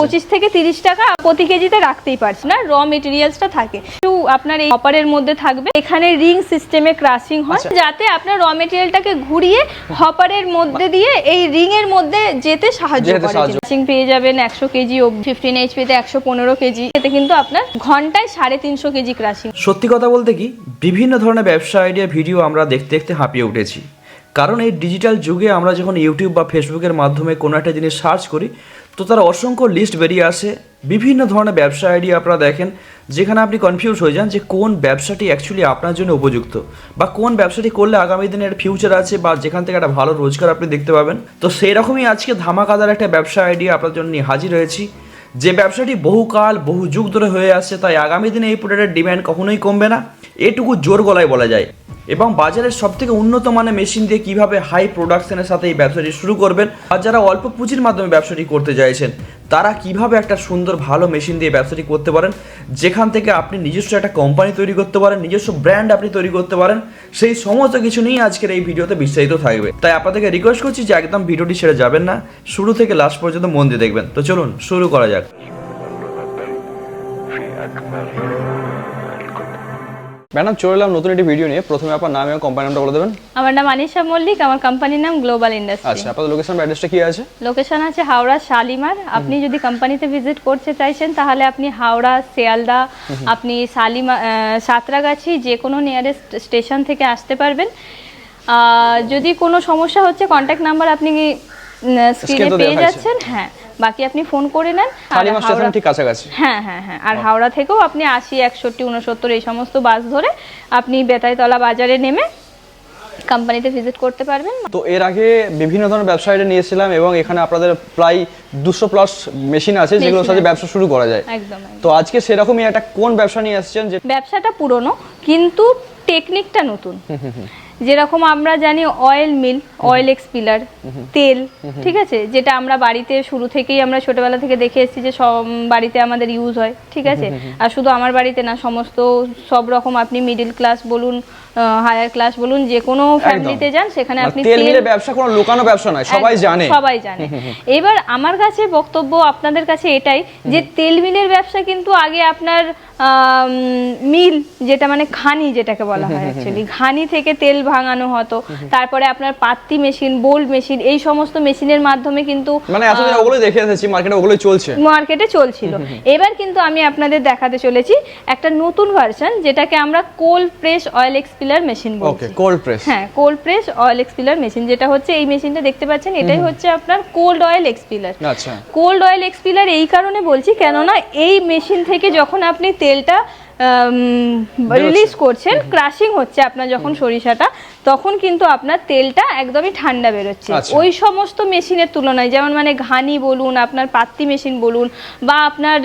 পঁচিশ থেকে তিরিশ টাকা প্রতি কেজিতে রাখতেই পারছি না র মেটেরিয়ালসটা থাকে। একটু আপনার এই হপারের মধ্যে থাকবে। এখানে রিং সিস্টেমে ক্রাশিং হয় আচ্ছা। যাতে আপনার র মেটেরিয়ালটাকে ঘুরিয়ে হপারের মধ্যে দিয়ে এই রিং এর মধ্যে যেতে সাহায্য করে। ক্রাশিং পেয়ে যাবেন একশো কেজি ফিফটিন এইচ এইচপিতে একশো পনেরো কেজি। এতে কিন্তু আপনার ঘন্টায় সাড়ে তিনশো কেজি ক্রাশিং সত্যি কথা বলতে কি বিভিন্ন ধরনের ব্যবসা আইডিয়া ভিডিও আমরা দেখতে দেখতে হাঁপিয়ে উঠেছি। কারণ এই ডিজিটাল যুগে আমরা যখন ইউটিউব বা ফেসবুকের মাধ্যমে কোনো একটা জিনিস সার্চ করি, তো তার অসংখ্য লিস্ট বেরিয়ে আসে। বিভিন্ন ধরনের ব্যবসা আইডিয়া আপনারা দেখেন, যেখানে আপনি কনফিউজ হয়ে যান যে কোন ব্যবসাটি অ্যাকচুয়ালি আপনার জন্য উপযুক্ত বা কোন ব্যবসাটি করলে আগামী দিনের ফিউচার আছে বা যেখান থেকে একটা ভালো রোজগার আপনি দেখতে পাবেন। তো সেই রকমই আজকে ধামাকাদার একটা ব্যবসা আইডিয়া আপনার জন্য নিয়ে হাজির হয়েছি। যে ব্যবসাটি বহুকাল, বহু যুগ ধরে হয়ে আসছে, তাই আগামী দিনে এই প্রোডাক্টের ডিম্যান্ড কখনোই কমবে না। এটুকু জোর গলায় বলা যায়। এবং বাজারের সব থেকে উন্নত মানের মেশিন দিয়ে কীভাবে হাই প্রোডাকশনের সাথে এই ব্যবসাটি শুরু করবেন, আর যারা অল্প পুঁজির মাধ্যমে ব্যবসাটি করতে চাইছেন তারা কীভাবে একটা সুন্দর, ভালো মেশিন দিয়ে ব্যবসাটি করতে পারেন, যেখান থেকে আপনি নিজস্ব একটা কোম্পানি তৈরি করতে পারেন, নিজস্ব ব্র্যান্ড আপনি তৈরি করতে পারেন, সেই সমস্ত কিছু নিয়েই আজকের এই ভিডিওতে বিস্তারিত থাকবে। তাই আপনাদেরকে রিকোয়েস্ট করছি যে একদম ভিডিওটি ছেড়ে যাবেন না, শুরু থেকে লাস্ট পর্যন্ত মন দিয়ে দেখবেন। তো চলুন, শুরু করা যাক। ম্যাডাম চলে এলাম নতুন একটি ভিডিও নিয়ে। প্রথমে আপনার নাম এবং কোম্পানি নামটা বলে দেবেন। আমার নাম আনিশা মল্লিক আমার কোম্পানির নাম গ্লোবাল ইন্ডাস্ট্রি আচ্ছা আপনাদের লোকেশন বা অ্যাড্রেসটা কি আছে? লোকেশন আছে হাওড়া শালিমার। আপনি যদি কোম্পানিতে ভিজিট করতে চাইছেন তাহলে আপনি হাওড়া শিয়ালদা আপনি শালিমা সাঁতরাগাছি যে কোনো নিয়ারেস্ট স্টেশন থেকে আসতে পারবেন। যদি কোনো সমস্যা হচ্ছে কন্ট্যাক্ট নাম্বার আপনি স্ক্রিনে পেয়ে যাচ্ছেন হ্যাঁ। বাকি আপনি ফোন করে নেন শালিমার স্টেশন ঠিক কাছাকাছি। হ্যাঁ হ্যাঁ হ্যাঁ আর হাওড়া থেকেও আপনি আশি একষট্টি উনসত্তর এই সমস্ত বাস ধরে আপনি বেতাইতলা বাজারে নেমে কোম্পানিতে ভিজিট করতে পারবেন। তো এর আগে বিভিন্ন ধরনের ব্যবসায়ীরা নিয়েছিলাম এবং এখানে আপনাদের প্রায় দুশো প্লাস মেশিন আছে যেগুলোর সাথে ব্যবসা শুরু করা যায়। একদম একদম। তো আজকে সেরকমই একটা কোন ব্যবসা নিয়ে আসছেন যে ব্যবসাটা পুরনো কিন্তু টেকনিকটা নতুন। যেরকম আমরা জানি অয়েল মিল অয়েল এক্সপিলার তেল ঠিক আছে? যেটা আমরা বাড়িতে শুরু থেকেই আমরা ছোটবেলা থেকে দেখে এসেছি যে সব বাড়িতে আমাদের ইউজ হয় ঠিক আছে? আর শুধু আমার বাড়িতে না সমস্ত সব রকম আপনি মিডিল ক্লাস বলুন হায়ার ক্লাস বলুন যে কোনো ফ্যামিলিতে যান সেখানে মানে আপনি তেল মিলে ব্যবসা কোনো লুকানো ব্যবসা নয় সবাই জানে। সবাই জানে। এবার আমার কাছে বক্তব্য আপনাদের কাছে এটাই যে তেল মিলের ব্যবসা কিন্তু আগে আপনার মিল যেটা মানে ঘানি যেটাকে বলা হয় অ্যাকচুয়ালি ঘানি থেকে তেল ভাঙানো হতো তারপরে আপনার পাত্তি মেশিন বোল্ড মেশিন এই সমস্ত মেশিনের মাধ্যমে কিন্তু মানে এতদিন ওগুলোই দেখে এসেছি মার্কেটে ওগুলোই চলছে। মার্কেটে চলছিল। এবার কিন্তু আমি আপনাদের দেখাতে চলেছি একটা নতুন ভার্সন যেটাকে আমরা cold press oil expeller machine okay বলছি। কোল্ড প্রেস হ্যাঁ cold press oil expeller machine যেটা হচ্ছে এই মেশিনটা দেখতে পাচ্ছেন এটাই হচ্ছে আপনার কোল্ড অয়েল এক্সপিলার আচ্ছা। কোল্ড অয়েল এক্সপিলার এই কারণে বলছি কেননা এই মেশিন থেকে যখন আপনি তেলটা রিলিজ করছেন ক্রাশিং হচ্ছে আপনার যখন সরিষাটা তখন কিন্তু আপনার তেলটা একদমই ঠান্ডা বেরোচ্ছে। আচ্ছা। ওই সমস্ত মেশিনের তুলনায় যেমন মানে ঘানি বলুন আপনার পাত্তি মেশিন বলুন বা আপনার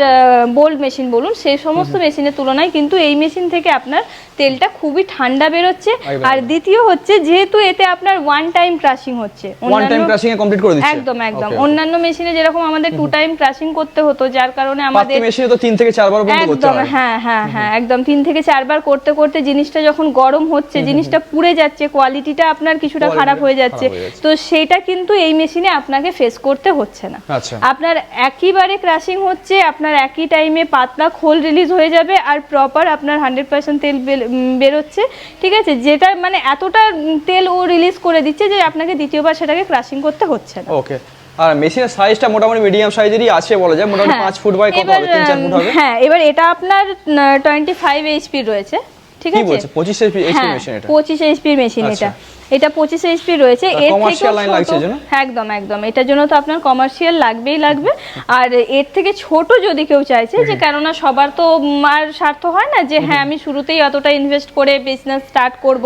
বোল্ড মেশিন বলুন সেই সমস্ত মেশিনের তুলনায় কিন্তু এই মেশিন থেকে আপনার তেলটা খুবই ঠান্ডা বেরোচ্ছে। আর দ্বিতীয় হচ্ছে যেহেতু এতে আপনার ওয়ান টাইম ক্রাশিং হচ্ছে ওয়ান টাইম অন্যান্য- ক্রাশিং এ কমপ্লিট করে দিচ্ছে। একদম একদম. অন্যান্য মেশিনে যেরকম আমাদের টু টাইম ক্রাশিং করতে হতো যার কারণে আমাদের মেশিনে তো তিন থেকে চারবার করতে একদম হ্যাঁ। হ্যাঁ হ্যাঁ। একদম তিন থেকে চারবার করতে করতে জিনিসটা যখন গরম হচ্ছে জিনিসটা পুড়ে যাচ্ছে কোয়ালিটিটা আপনার কিছুটা খারাপ হয়ে যাচ্ছে। তো সেটা কিন্তু এই মেশিনে আপনাকে ফেস করতে হচ্ছে না। আচ্ছা। আপনার একইবারে ক্রাশিং হচ্ছে আপনার একই টাইমে পাতলা খোল রিলিজ হয়ে যাবে আর প্রপার আপনার হান্ড্রেড পার্সেন্ট তেল বেরোচ্ছে। ঠিক আছে? যেটা মানে এতটা তেল ও রিলিজ করে দিচ্ছে যে আপনাকে দ্বিতীয়বার সেটাকে ক্রাশিং করতে হচ্ছে না। ওকে আর মেশিনের সাইজটা মোটামুটি মিডিয়াম সাইজেরই আছে বলা যায়। মোটামুটি হ্যাঁ, পাঁচ ফুট বাই কত হবে? তিন চার ফুট হবে? হ্যাঁ এবার এটা আপনার টোয়েন্টি ফাইভ এইচপি রয়েছে। ঠিক কি আছে? বলছে? পঁচিশ এইচপি হ্যাঁ মেশিন এটা? 25 এইচপি মেশিন। এটা। এটা পঁচিশ এইচপি রয়েছে। এর? হ্যাঁ, একদম একদম। এটার জন্য তো আপনার কমার্শিয়াল লাগবেই লাগবে। আর এর থেকে ছোট যদি কেউ চাইছে যে কেননা সবার তো আর স্বার্থ হয় না যে হ্যাঁ আমি শুরুতেই অতটা ইনভেস্ট করে বিজনেস স্টার্ট করব।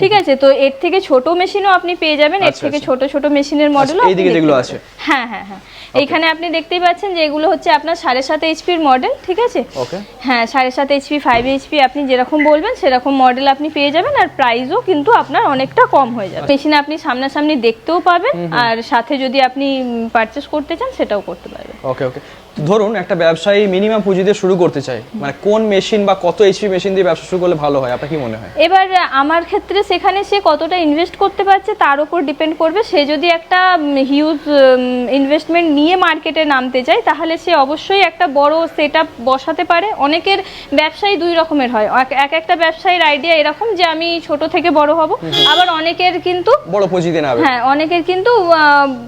ঠিক আছে? তো এর থেকে ছোট মেশিনও আপনি পেয়ে যাবেন। এর আচ্ছা, থেকে আচ্ছা। ছোট ছোট মেশিনের মডেলও যেগুলো আছে। হ্যাঁ হ্যাঁ হ্যাঁ। এইখানে আপনি দেখতেই পাচ্ছেন যে এগুলো হচ্ছে আপনার সাড়ে সাত এইচপির মডেল ঠিক আছে? হ্যাঁ সাড়ে সাত এইচপি ফাইভ এইচপি আপনি যেরকম বলবেন সেরকম মডেল আপনি পেয়ে যাবেন। আর প্রাইসও কিন্তু আপনার অনেকটা কম হয়ে যাবে। মেশিনে আপনি সামনাসামনি দেখতেও পাবেন আর সাথে যদি আপনি পারচেস করতে চান সেটাও করতে পারবেন। ওকে ওকে ধরুন একটা ব্যবসায়ী মিনিমাম পুঁজি দিয়ে শুরু করতে চায় মানে কোন মেশিন বা কত এইচপি মেশিন দিয়ে ব্যবসা শুরু করলে ভালো হয় আপনার কি মনে হয়? এবার আমার ক্ষেত্রে সেখানে সে কতটা ইনভেস্ট করতে পারছে তার উপর ডিপেন্ড করবে। সে যদি একটা হিউজ ইনভেস্টমেন্ট নিয়ে মার্কেটে নামতে চায় তাহলে সে অবশ্যই একটা বড় সেট বসাতে পারে। অনেকের ব্যবসায়ী দুই রকমের হয়। এক- এক একটা ব্যবসায়ীর আইডিয়া এরকম যে আমি ছোট থেকে বড় হব। আবার অনেকের কিন্তু বড় পুঁজি দিয়ে হ্যাঁ অনেকের কিন্তু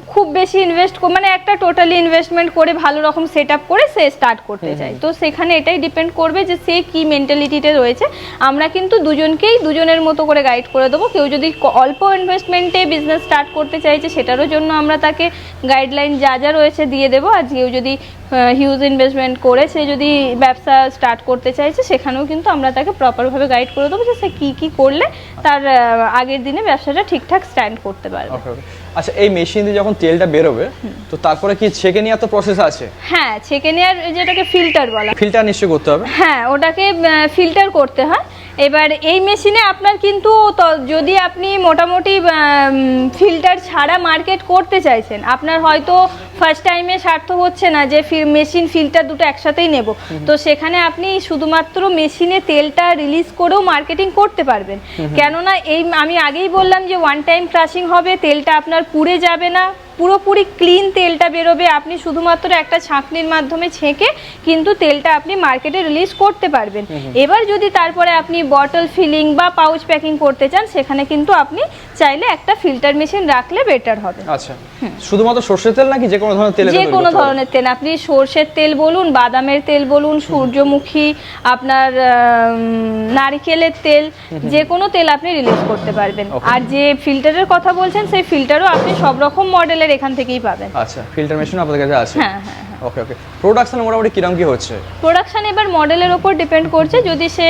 খুব বেশি ইনভেস্ট মানে একটা টোটালি ইনভেস্টমেন্ট করে ভালো রকম সেট আপ করে সে স্টার্ট করতে চায়। তো সেখানে এটাই ডিপেন্ড করবে যে সে কি মেন্টালিটিতে রয়েছে। আমরা কিন্তু দুজনকেই দুজনের মতো করে গাইড করে দেবো। কেউ যদি অল্প ইনভেস্টমেন্টে বিজনেস স্টার্ট করতে চাইছে সেটারও জন্য আমরা তাকে গাইডলাইন যা যা রয়েছে দিয়ে দেবো। আর কেউ যদি হিউজ ইনভেস্টমেন্ট করে সে যদি ব্যবসা স্টার্ট করতে চাইছে সেখানেও কিন্তু আমরা তাকে প্রপারভাবে গাইড করে দেবো যে সে কী কী করলে তার আগের দিনে ব্যবসাটা ঠিকঠাক স্ট্যান্ড করতে পারবে। আচ্ছা এই মেশিন দিয়ে যখন তেলটা বেরোবে তো তারপরে কি ছেঁকে নেওয়ার তো প্রসেস আছে? হ্যাঁ ছেঁকে নেওয়ার যেটাকে ফিল্টার বলা ফিল্টার নিশ্চয় করতে হবে? হ্যাঁ ওটাকে ফিল্টার করতে হয়। এবার এই মেশিনে আপনার কিন্তু যদি আপনি মোটামুটি ফিল্টার ছাড়া মার্কেট করতে চাইছেন আপনার হয়তো ফার্স্ট টাইমে সার্থক হচ্ছে না যে মেশিন ফিল্টার দুটো একসাথেই নেব। তো সেখানে আপনি শুধুমাত্র মেশিনে তেলটা রিলিজ করেও মার্কেটিং করতে পারবেন। কেননা এই আমি আগেই বললাম যে ওয়ান টাইম ক্রাশিং হবে তেলটা আপনার পুড়ে যাবে না। পুরোপুরি ক্লিন তেলটা বেরোবে। আপনি শুধুমাত্র একটা ছাঁকনির মাধ্যমে ছেঁকে কিন্তু তেলটা আপনি মার্কেটে রিলিজ করতে পারবেন। এবার যদি তারপরে আপনি বটল ফিলিং বা পাউচ প্যাকিং করতে চান সেখানে কিন্তু আপনি চাইলে একটা ফিল্টার মেশিন রাখলে বেটার হবে। আচ্ছা। শুধুমাত্র সর্ষের তেল নাকি যে কোনো ধরনের তেল যে কোনো ধরনের তেল। আপনি সর্ষের তেল বলুন বাদামের তেল বলুন সূর্যমুখী আপনার নারকেলের তেল যে কোনো তেল আপনি রিলিজ করতে পারবেন। আর যে ফিল্টারের কথা বলছেন সেই ফিল্টারও আপনি সব রকম মডেলের এখান থেকেই পাবেন। আচ্ছা ফিল্টার মেশিন আপনাদের কাছে আছে? হ্যাঁ হ্যাঁ ওকে ওকে প্রোডাকশন মোটামুটি কিরম কি হচ্ছে? প্রোডাকশন এবার মডেলের ওপর ডিপেন্ড করছে। যদি সে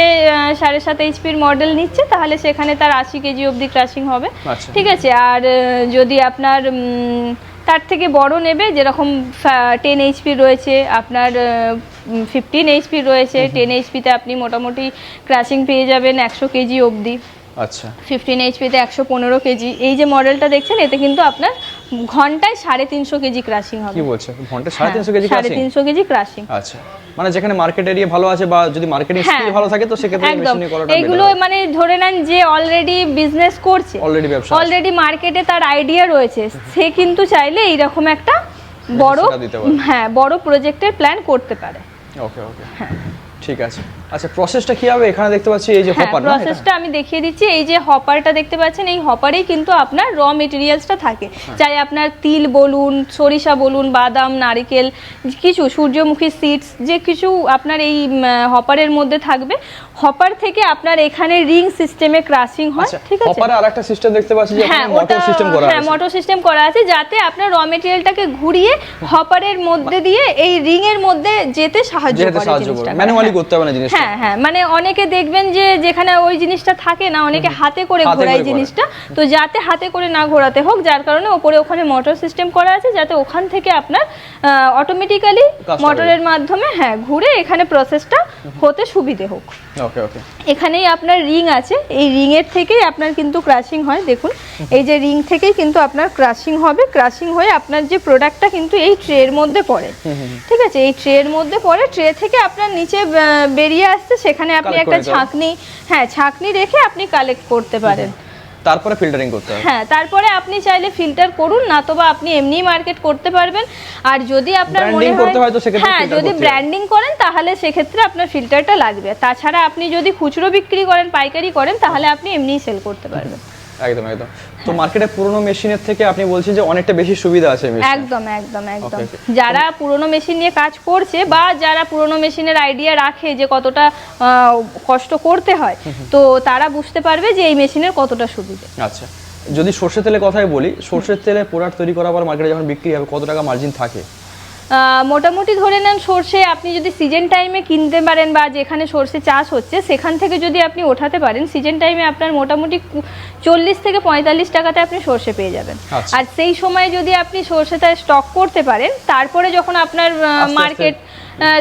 সাড়ে সাত এইচপির মডেল নিচ্ছে তাহলে সেখানে তার আশি কেজি অবধি ক্রাশিং হবে। আচ্ছা। ঠিক আছে? আর যদি আপনার তার থেকে বড় নেবে যেরকম টেন এইচপি রয়েছে আপনার ফিফটিন এইচপি রয়েছে টেন এইচপিতে আপনি মোটামুটি ক্রাশিং পেয়ে যাবেন একশো কেজি অবধি। আচ্ছা। ফিফটিন এইচপিতে একশো পনেরো কেজি। এই যে মডেলটা দেখছেন এতে কিন্তু আপনার ঘন্টায় সাড়ে তিনশো কেজি ক্রাশিং হবে। কি বলছে ঘণ্টা সাড়ে তিনশো কেজি হ্যাঁ, সাড়ে তিনশো কেজি ক্রাশিং আচ্ছা। মানে যেখানে মার্কেট এরিয়া ভালো আছে বা যদি মার্কেটিং হ্যাঁ। স্কিল ভালো থাকে তো সেক্ষেত্রে মেশিনে করাটা এগুলো মানে ধরে নেন যে অলরেডি বিজনেস করছে। অলরেডি ব্যবসা অলরেডি মার্কেটে তার আইডিয়া রয়েছে। সে কিন্তু চাইলে এইরকম একটা বড়। হ্যাঁ বড় প্রজেক্টের প্ল্যান করতে পারে। ওকে ওকে ঠিক আছে। আচ্ছা প্রসেসটা কি হবে? এখানে দেখতে পাচ্ছি এই যে হ্যাঁ হপার না প্রসেসটা আমি দেখিয়ে দিচ্ছি। এই যে হপারটা দেখতে পাচ্ছেন এই হপারেই কিন্তু আপনার র মেটেরিয়ালসটা থাকে। হ্যাঁ। চাই আপনার তিল বলুন সরিষা বলুন বাদাম নারিকেল কিছু সূর্যমুখী সিডস যে কিছু আপনার এই হপারের মধ্যে থাকবে। হপার থেকে আপনার এখানে রিং সিস্টেমে ক্রাশিং হয় আচ্ছা ঠিক আছে? হপারে আরেকটা সিস্টেম দেখতে পাচ্ছি যে হ্যাঁ মোটর সিস্টেম করা হ্যাঁ আছে। মোটর সিস্টেম করা আছে যাতে আপনার র মেটেরিয়ালটাকে ঘুরিয়ে হপারের মধ্যে দিয়ে এই রিং এর মধ্যে যেতে সাহায্য করে ম্যানুয়ালি হ্যাঁ। করতে হবে না জিনিসটা হ্যাঁ হ্যাঁ মানে অনেকে দেখবেন যে যেখানে ওই জিনিসটা থাকে না অনেকে হাতে করে ঘোরায় জিনিসটা। তো যাতে হাতে করে না ঘোরাতে হোক যার কারণে ওপরে ওখানে মোটর সিস্টেম করা আছে যাতে ওখান থেকে আপনার অটোমেটিক্যালি মোটরের মাধ্যমে হ্যাঁ ঘুরে এখানে প্রসেসটা হতে সুবিধে হোক। ওকে ওকে। এখানেই আপনার রিং আছে। এই রিং এর থেকেই আপনার কিন্তু ক্রাশিং হয় দেখুন। এই যে রিং থেকেই কিন্তু আপনার ক্রাশিং হবে। ক্রাশিং হয়ে আপনার যে প্রোডাক্টটা কিন্তু এই ট্রের মধ্যে পড়ে। ঠিক আছে? এই ট্রের মধ্যে পড়ে। ট্রে থেকে আপনার নিচে বেরিয়ে আসছে সেখানে আপনি একটা ছাঁকনি হ্যাঁ ছাঁকনি রেখে আপনি কালেক্ট করতে পারেন। তারপরে ফিল্টারিং করতে হবে হ্যাঁ তারপরে আপনি চাইলে ফিল্টার করুন না তো বা আপনি এমনি মার্কেট করতে পারবেন। আর যদি আপনার মনে হয় করতে হয় তো সেক্ষেত্রে হ্যাঁ যদি ব্র্যান্ডিং করেন তাহলে সেক্ষেত্রে আপনার ফিল্টারটা লাগবে। তাছাড়া আপনি যদি খুচরো বিক্রি করেন পাইকারি করেন তাহলে আপনি এমনিই সেল করতে পারবেন। একদম একদম। তো মার্কেটে পুরনো মেশিনের থেকে আপনি বলছেন যে অনেকটা বেশি সুবিধা আছে একদম একদম একদম. যারা পুরনো মেশিন নিয়ে কাজ করছে বা যারা পুরনো মেশিনের আইডিয়া রাখে যে কতটা কষ্ট করতে হয় তো তারা বুঝতে পারবে যে এই মেশিনের কতটা সুবিধা। আচ্ছা। যদি সর্ষের তেলের কথাই বলি সর্ষের তেলে প্রোডাক্ট তৈরি করার পর মার্কেটে যখন বিক্রি হবে কত টাকা মার্জিন থাকে? মোটামুটি ধরে নেন সর্ষে আপনি যদি সিজন টাইমে কিনতে পারেন বা যেখানে সর্ষে চাষ হচ্ছে সেখান থেকে যদি আপনি ওঠাতে পারেন সিজন টাইমে আপনার মোটামুটি চল্লিশ থেকে পঁয়তাল্লিশ টাকাতে আপনি সর্ষে পেয়ে যাবেন। আচ্ছা। আর সেই সময় যদি আপনি সর্ষেটা স্টক করতে পারেন তারপরে যখন আপনার মার্কেট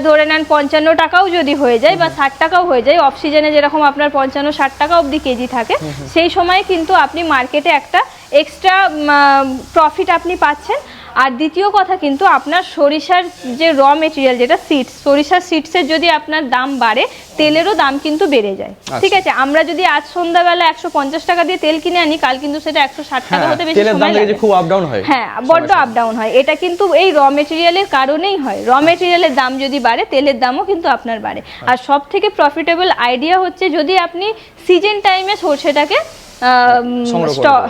ধরে নেন পঞ্চান্ন টাকাও যদি হয়ে যায় বা ষাট টাকাও হয়ে যায় অফ সিজনে যেরকম আপনার পঞ্চান্ন ষাট টাকা অবধি কেজি থাকে সেই সময় কিন্তু আপনি মার্কেটে একটা এক্সট্রা প্রফিট আপনি পাচ্ছেন। আর দ্বিতীয় কথা কিন্তু আপনার সরিষার যে র মেটেরিয়াল যেটা সিডস সরিষার সিডসের যদি আপনার দাম বাড়ে তেলেরও দাম কিন্তু বেড়ে যায়। ঠিক আছে আমরা যদি আজ সন্ধ্যাবেলা একশো পঞ্চাশ টাকা দিয়ে তেল কিনে আনি কাল কিন্তু সেটা একশো ষাট টাকা হ্যাঁ হতে বেশি সময় লাগে খুব আপ ডাউন হয়। হ্যাঁ বড্ড আপ ডাউন হয়। এটা কিন্তু এই র মেটেরিয়ালের কারণেই হয়। র মেটেরিয়ালের দাম যদি বাড়ে তেলের দামও কিন্তু আপনার বাড়ে। আর সব থেকে প্রফিটেবল আইডিয়া হচ্ছে যদি আপনি সিজন টাইমে সর্ষেটাকে।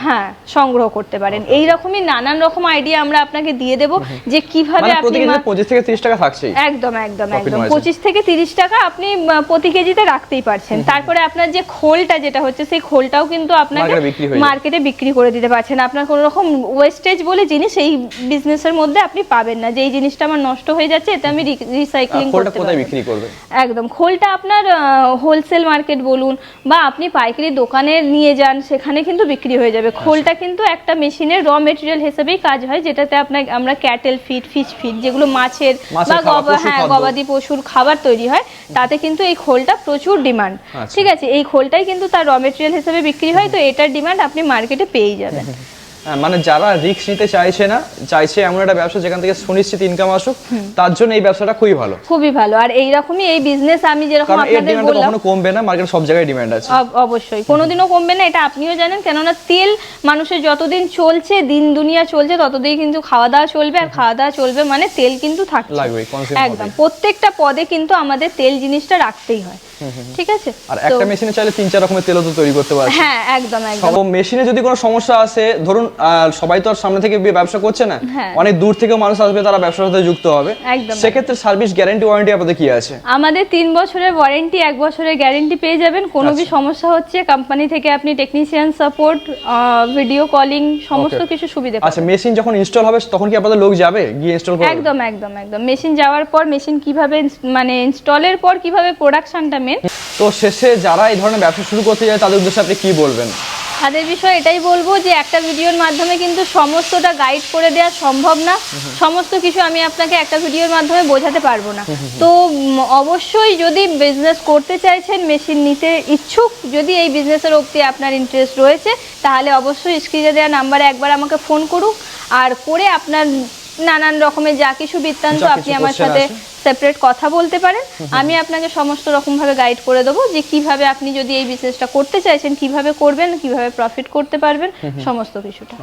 হ্যাঁ সংগ্রহ করতে পারেন। এই রকমই নানান রকম আইডিয়া আমরা আপনাকে দিয়ে দেব যে কীভাবে মানে আপনি প্রতি কেজিতে মা- পঁচিশ থেকে তিরিশ টাকা থাকছেই। একদম একদম একদম। margin। পঁচিশ থেকে তিরিশ টাকা আপনি প্রতি কেজিতে রাখতেই পারছেন। তারপরে আপনার যে খোলটা যেটা হচ্ছে সেই খোলটাও কিন্তু আপনাকে। মার্কেটে বিক্রি করে দিতে পারছেন। আপনার কোনো রকম ওয়েস্টেজ বলে জিনিস এই বিজনেসের মধ্যে আপনি পাবেন না। যে এই জিনিসটা আমার নষ্ট হয়ে যাচ্ছে এতে আমি রিসাইক্লিং করতে পারব। একদম। খোলটা আপনার হোলসেল মার্কেট বলুন বা আপনি পাইকারি দোকানে নিয়ে যান সেখানে কিন্তু বিক্রি হয়ে যাবে। খোলটা কিন্তু একটা মেশিনের র মেটেরিয়াল হিসেবেই কাজ হয় যেটাতে আপনার আমরা ক্যাটেল ফিড ফিশ ফিড যেগুলো মাছের বা হ্যাঁ গবাদি পশুর খাবার তৈরি হয় তাতে কিন্তু এই খোলটা প্রচুর ডিমান্ড আচ্ছা। ঠিক আছে এই খোলটাই কিন্তু তার র মেটেরিয়াল হিসেবে বিক্রি হয় তো এটার ডিমান্ড আপনি মার্কেটে পেয়েই যাবেন। হ্যাঁ, মানে যারা রিস্ক নিতে চাইছে না চাইছে এমন একটা ব্যবসা যেখান থেকে সুনিশ্চিত ইনকাম আসুক তার জন্য এই ব্যবসাটা খুবই ভালো। খুবই ভালো। আর এইরকমই এই বিজনেস আমি যেরকম আপনাদের বললাম কখনো কমবে না মার্কেটে সব জায়গায় ডিমান্ড আছে। অবশ্যই। কোনোদিনও কমবে না এটা আপনিও জানেন। কেননা তেল মানুষের যতদিন চলছে দিন দুনিয়া চলছে ততদিন কিন্তু খাওয়া দাওয়া চলবে আর খাওয়া দাওয়া চলবে মানে তেল কিন্তু থাকছে। লাগবে একদম। প্রত্যেকটা পদে কিন্তু আমাদের তেল জিনিসটা রাখতেই হয়। ঠিক আছে? আর একটা মেশিনে চাইলে তিন চার রকমের তেলও তো তৈরি করতে পারছে। হ্যাঁ একদম একদম। সব মেশিনে যদি কোনো সমস্যা আসে ধরুন সবাই তো আর সামনে থেকে ব্যবসা করছে না। হ্যাঁ। অনেক দূর থেকেও মানুষ আসবে তারা ব্যবসার সাথে যুক্ত হবে। সেক্ষেত্রে সার্ভিস গ্যারান্টি ওয়ারেন্টি আপনাদের কি আছে? আমাদের তিন বছরের ওয়ারেন্টি এক বছরের গ্যারেন্টি পেয়ে যাবেন। কোনো কি আচ্ছা। সমস্যা হচ্ছে? কোম্পানি থেকে আপনি টেকনিশিয়ান সাপোর্ট ভিডিও কলিং সমস্ত কিছু সুবিধা আচ্ছা মেশিন যখন ইনস্টল হবে তখন কি আপনাদের লোক যাবে গিয়ে ইনস্টল করবে? একদম একদম একদম। মেশিন যাওয়ার পর মেশিন কীভাবে মানে ইনস্টলের পর কীভাবে প্রোডাকশনটা মেন তো শেষে যারা এই ধরনের ব্যবসা শুরু করতে যায় তাদের উদ্দেশ্যে আপনি কি বলবেন? তাদের বিষয়ে এটাই বলব যে একটা ভিডিওর মাধ্যমে কিন্তু সমস্তটা গাইড করে দেওয়া সম্ভব না। সমস্ত কিছু আমি আপনাকে একটা ভিডিওর মাধ্যমে বোঝাতে পারব না। তো অবশ্যই যদি বিজনেস করতে চাইছেন মেশিন নিতে ইচ্ছুক যদি এই বিজনেসের অবধি আপনার ইন্টারেস্ট রয়েছে তাহলে অবশ্যই স্ক্রিনে দেওয়া নাম্বারে একবার আমাকে ফোন করুক। আর করে আপনার নানান রকমের যা কিছু বৃত্তান্ত আপনি আমার সাথে। সেপারেট কথা বলতে পারেন আমি আপনাকে সমস্ত রকমভাবে গাইড করে দেবো যে কীভাবে আপনি যদি এই বিজনেসটা করতে চাইছেন কীভাবে করবেন কীভাবে প্রফিট করতে পারবেন সমস্ত কিছুটা।